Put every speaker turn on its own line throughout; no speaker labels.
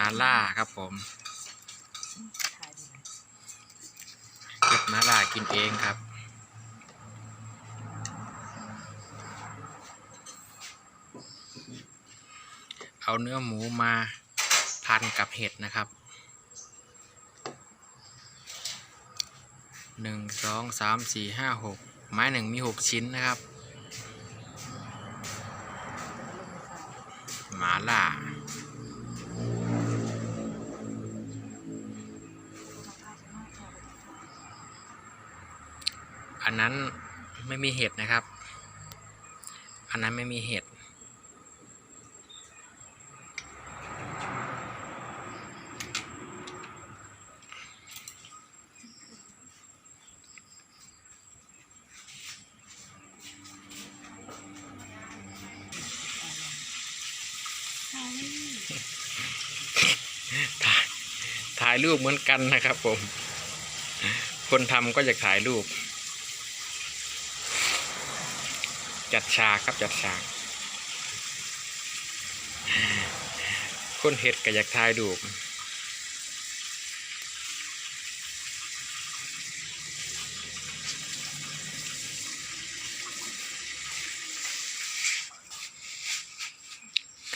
มาล่าครับผม
ถ่ายดูหน่อย
เก็บมาล่ากินเองครับ เอาเนื้อหมูมาพันกับเห็ดนะครับหนึ่งสองสามสี่ห้าหกไม้หนึ่งมีหกชิ้นนะครับ หมาล่า อันนั้นไม่มีเห็ดนะครับ อันนั้นไม่มีเห็ด
ถ่าย
ถ่ายถ่ายรูปเหมือนกันนะครับผม คนทำก็จะถ่ายรูป จัดฉากครับจัดฉาก คนเห็ดก็อยากถ่ายรูป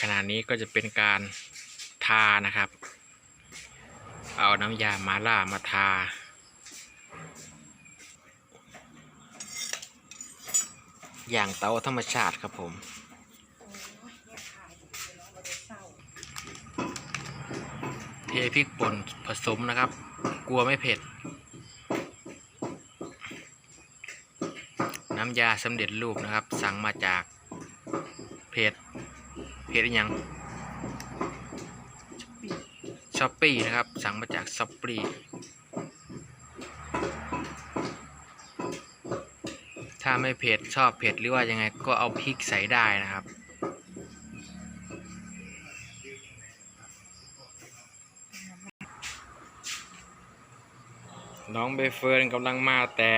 ขณะนี้ก็จะเป็นการทานะครับ เอาน้ำยามาล่ามาทา อย่างเตาธรรมชาติครับผม
โอ้ยเนี่ยถ่ายดูเลยเนาะเราจะเศร้า
เทพริกป่นผสมนะครับ กลัวไม่เผ็ด น้ำยาสำเร็จรูปนะครับ สั่งมาจากเพจเพจอหยัง
ปี
ช้อปปี้นะครับ สั่งมาจากช้อปปี้ ถ้าไม่เผ็ดชอบเผ็ดหรือว่ายังไงก็เอาพริกใส่ได้นะครับ น้องใบเฟิร์นกำลังมาแต่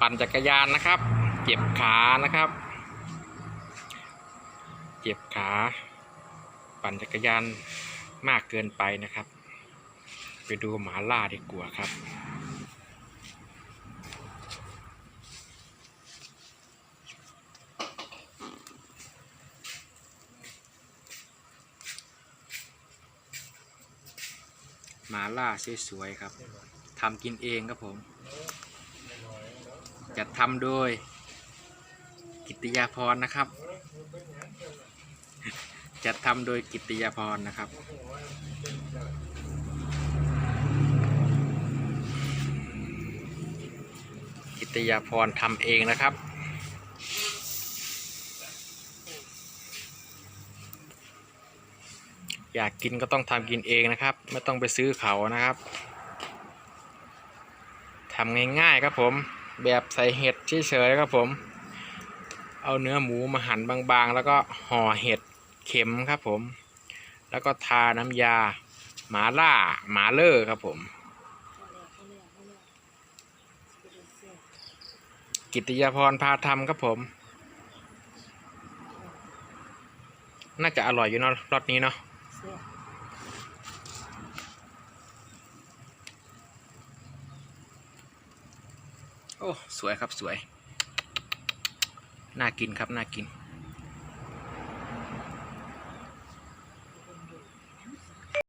ปั่นจักรยานนะครับ เจ็บขานะครับ เจ็บขา ปั่นจักรยานมากเกินไปนะครับ ไปดูหมาล่าดีกว่าครับ มาล่าสวยๆครับทำกินเองครับผม จัดทำโดย กิติยาพรนะครับ จัดทำโดยกิติยาพรนะครับกิตติยาพรทำเองนะครับ อยากกินก็ต้องทำกินเองนะครับ ไม่ต้องไปซื้อเขานะครับทำง่ายๆครับผม แบบใส่เห็ดเฉยๆครับผม เอาเนื้อหมูมาหั่นบางๆ แล้วก็ห่อเห็ดเข็มครับผม แล้วก็ทาน้ำยาหมาล่าหมาเลอร์ครับผม กิตติยาพรพาทำครับผม น่าจะอร่อยอยู่เนาะรสนี้เนาะ
เสีย
โอ้ สวยครับสวย น่ากินครับ น่ากิน